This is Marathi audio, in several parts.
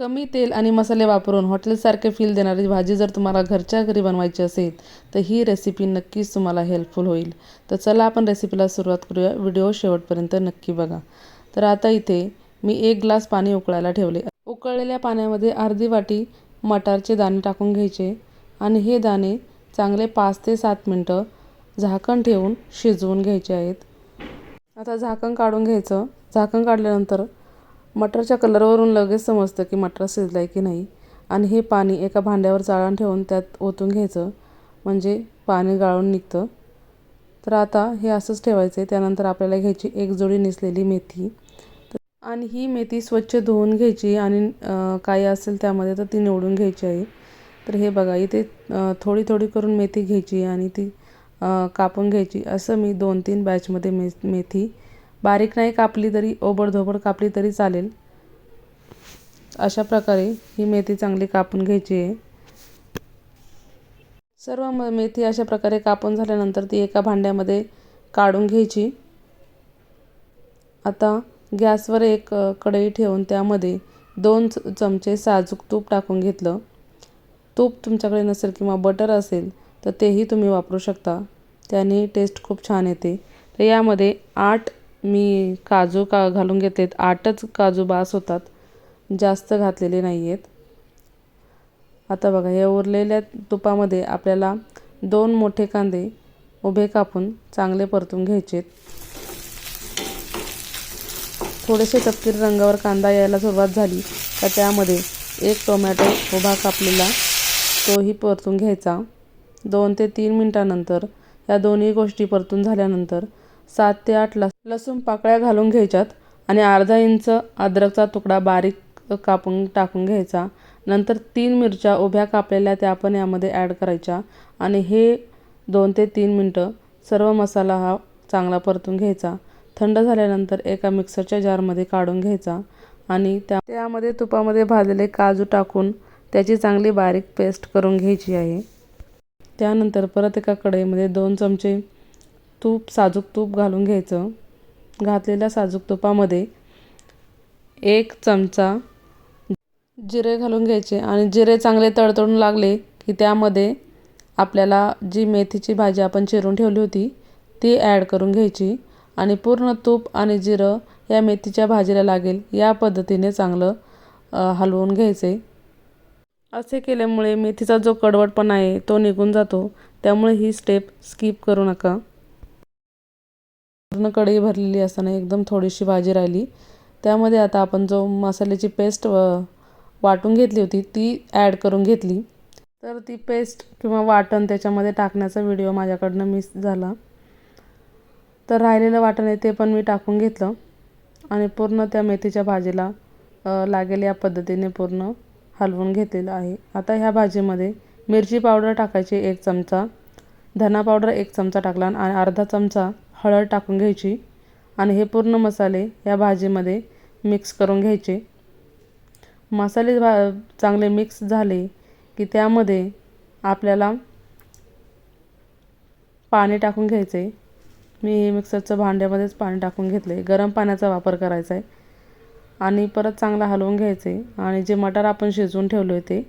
कमी तेल आणि मसाले वापरून हॉटेलसारखे फील देणारी भाजी जर तुम्हाला घरच्या घरी बनवायची असेल तर ही रेसिपी नक्कीच तुम्हाला हेल्पफुल होईल. तर चला आपण रेसिपीला सुरुवात करूया. व्हिडिओ शेवटपर्यंत नक्की बघा. तर आता इथे मी एक ग्लास पाणी उकळायला ठेवले. उकळलेल्या पाण्यामध्ये अर्धी वाटी मटारचे दाणे टाकून घ्यायचे आणि हे दाणे चांगले पाच ते सात मिनटं झाकण ठेवून शिजवून घ्यायचे आहेत. आता झाकण काढून घ्यायचं. झाकण काढल्यानंतर मटरच्या कलरवरून लगेच समजतं की मटर शिजलं आहे की नाही. आणि हे पाणी एका भांड्यावर चाळण ठेवून त्यात ओतून घ्यायचं म्हणजे पाणी गाळून निघतं. तर आता हे असंच ठेवायचं आहे त्यानंतर आपल्याला घ्यायची एक जोडी नेसलेली मेथी. आणि ही मेथी स्वच्छ धुवून घ्यायची आणि काही असेल त्यामध्ये तर ती निवडून घ्यायची आहे. तर हे बघा इथे थोडी थोडी करून मेथी घ्यायची आणि ती कापून घ्यायची. असं मी दोन तीन बॅचमध्ये मे मेथी बारीक नाही कापली तरी ओबडधोबड कापली तरी चालेल. अशा प्रकारे ही मेथी चांगली कापून घ्यायची आहे. सर्व मेथी अशा प्रकारे कापून झाल्यानंतर ती एका भांड्यामध्ये काढून घ्यायची. आता गॅसवर एक कढई ठेवून त्यामध्ये दोन चमचे साजूक तूप टाकून घेतलं. तूप तुमच्याकडे नसेल किंवा बटर असेल तर तेही तुम्ही वापरू शकता. त्याने टेस्ट खूप छान येते. तर यामध्ये आठ मी काजू का घालून घेतलेत आठच काजू बास होतात. जास्त घातलेले नाही आहेत आता बघा या उरलेल्या तुपामध्ये आपल्याला दोन मोठे कांदे उभे कापून चांगले परतून घ्यायचे थोडेसे तपकीर रंगावर कांदा यायला सुरुवात झाली तर त्यामध्ये एक टोमॅटो उभा कापलेला तोही परतून घ्यायचा. दोन ते तीन मिनटानंतर या दोन्ही गोष्टी परतून झाल्यानंतर सात ते आठ लस लसूण पाकळ्या घालून घ्यायच्यात आणि अर्धा इंच अद्रकचा तुकडा बारीक कापून टाकून घ्यायचा. नंतर तीन मिरच्या उभ्या कापलेल्या त्या आपण यामध्ये ॲड करायच्या आणि हे दोन ते तीन मिनटं सर्व मसाला हा चांगला परतून घ्यायचा. थंड झाल्यानंतर एका मिक्सरच्या जारमध्ये काढून घ्यायचा आणि त्या त्यामध्ये तुपामध्ये भाजलेले काजू टाकून त्याची चांगली बारीक पेस्ट करून घ्यायची आहे. त्यानंतर परत एका कढईमध्ये दोन चमचे तूप साजूक तूप घालून घ्यायचं. घातलेल्या साजूक तुपामध्ये एक चमचा जिरे घालून घ्यायचे आणि जिरे चांगले तडतडून लागले की त्यामध्ये आपल्याला जी मेथीची भाजी आपण चिरून ठेवली होती ती ॲड करून घ्यायची आणि पूर्ण तूप आणि जिरं या मेथीच्या भाजीला लागेल या पद्धतीने चांगलं हलवून घ्यायचे. असे केल्यामुळे मेथीचा जो कडवटपणा आहे तो निघून जातो. त्यामुळे ही स्टेप स्किप करू नका. पूर्ण कढई भरलेली असताना एकदम थोडीशी भाजी राहिली. त्यामध्ये आता आपण जो मसाल्याची पेस्ट वाटून घेतली होती ती ॲड करून घेतली. तर ती पेस्ट किंवा वाटण त्याच्यामध्ये टाकण्याचा व्हिडिओ माझ्याकडनं मिस झाला. तर राहिलेलं वाटण आहे ते पण मी टाकून घेतलं. आणि पूर्ण त्या मेथीच्या भाजीला लागेल या पद्धतीने पूर्ण हलवून घेतलेलं आहे. आता ह्या भाजीमध्ये मिरची पावडर टाकायची एक चमचा धना पावडर एक चमचा टाकला आणि अर्धा चमचा हळद टाकून घ्यायची आणि हे पूर्ण मसाले या भाजीमध्ये मिक्स करून घ्यायचे. मसाले भा चांगले मिक्स झाले की त्यामध्ये आपल्याला पाणी टाकून घ्यायचे. मी मिक्सरचं भांड्यामध्येच पाणी टाकून घेतले गरम पाण्याचा वापर करायचा आहे आणि परत चांगला हलवून घ्यायचे. आणि जे मटार आपण शिजवून ठेवले होते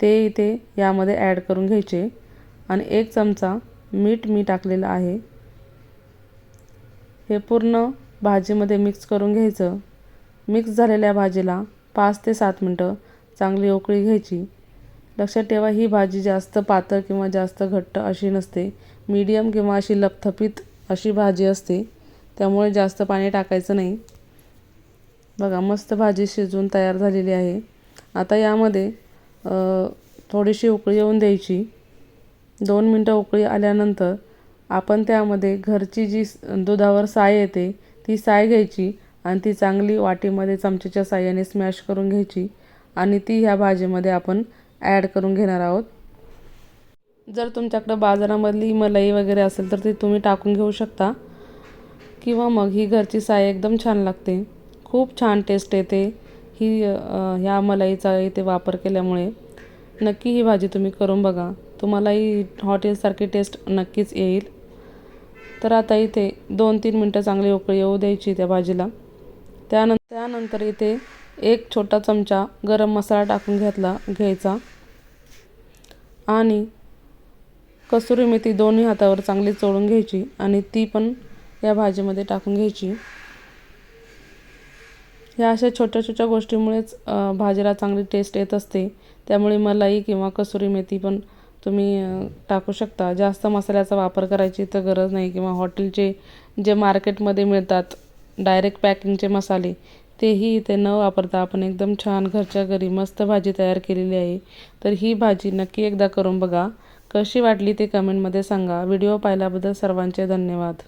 ते इथे यामध्ये ॲड करून घ्यायचे. आणि एक चमचा मीठ मी टाकलेलं आहे. हे पूर्ण भाजीमध्ये मिक्स करून घ्यायचं. मिक्स झालेल्या भाजीला पाच ते सात मिनटं चांगली उकळी घ्यायची. लक्षात ठेवा ही भाजी जास्त पातळ किंवा जास्त घट्ट अशी नसते. मीडियम किंवा अशी लपथपीत अशी भाजी असते. त्यामुळे जास्त पाणी टाकायचं नाही. बघा मस्त भाजी शिजवून तयार झालेली आहे. आता यामध्ये थोडीशी उकळी येऊन द्यायची. दोन मिनटं उकळी आल्यानंतर आपण त्यामध्ये घरची जी दुधावर साय येते ती साय घ्यायची आणि ती चांगली वाटीमध्ये चमच्याच्या साह्याने स्मॅश करून घ्यायची आणि ती ह्या भाजीमध्ये आपण ॲड करून घेणार आहोत. जर तुमच्याकडं बाजारामधली मलई वगैरे असेल तर ती तुम्ही टाकून घेऊ शकता. किंवा मग ही घरची साय एकदम छान लागते. खूप छान टेस्ट येते. ही ह्या मलाईचा इथे वापर केल्यामुळे नक्की ही भाजी तुम्ही करून बघा. तुम्हालाही हॉटेलसारखी टेस्ट नक्कीच येईल. तर आता इथे दोन तीन मिनटं चांगली उकळी येऊ द्यायची त्या भाजीला. त्यानं त्यानंतर इथे एक छोटा चमचा गरम मसाला टाकून घेतला घ्यायचा. आणि कसुरी मेथी दोन्ही हातावर चांगली चोळून घ्यायची आणि ती पण या भाजीमध्ये टाकून घ्यायची. ह्या अशा छोट्या छोट्या गोष्टीमुळेच भाजीला चांगली टेस्ट येत असते. त्यामुळे मलाई किंवा कसुरी मेथी पण तुम्ही टाकू शकता. जास्त मसाल्याचा वापर करायची तर गरज नाही किंवा हॉटेलचे जे मार्केटमध्ये मिळतात डायरेक्ट पॅकिंगचे मसाले तेही इथे न वापरता आपण एकदम छान घरच्या घरी मस्त भाजी तयार केलेली आहे. तर ही भाजी नक्की एकदा करून बघा. कशी वाटली ते कमेंटमध्ये सांगा. व्हिडिओ पाहिल्याबद्दल सर्वांचे धन्यवाद.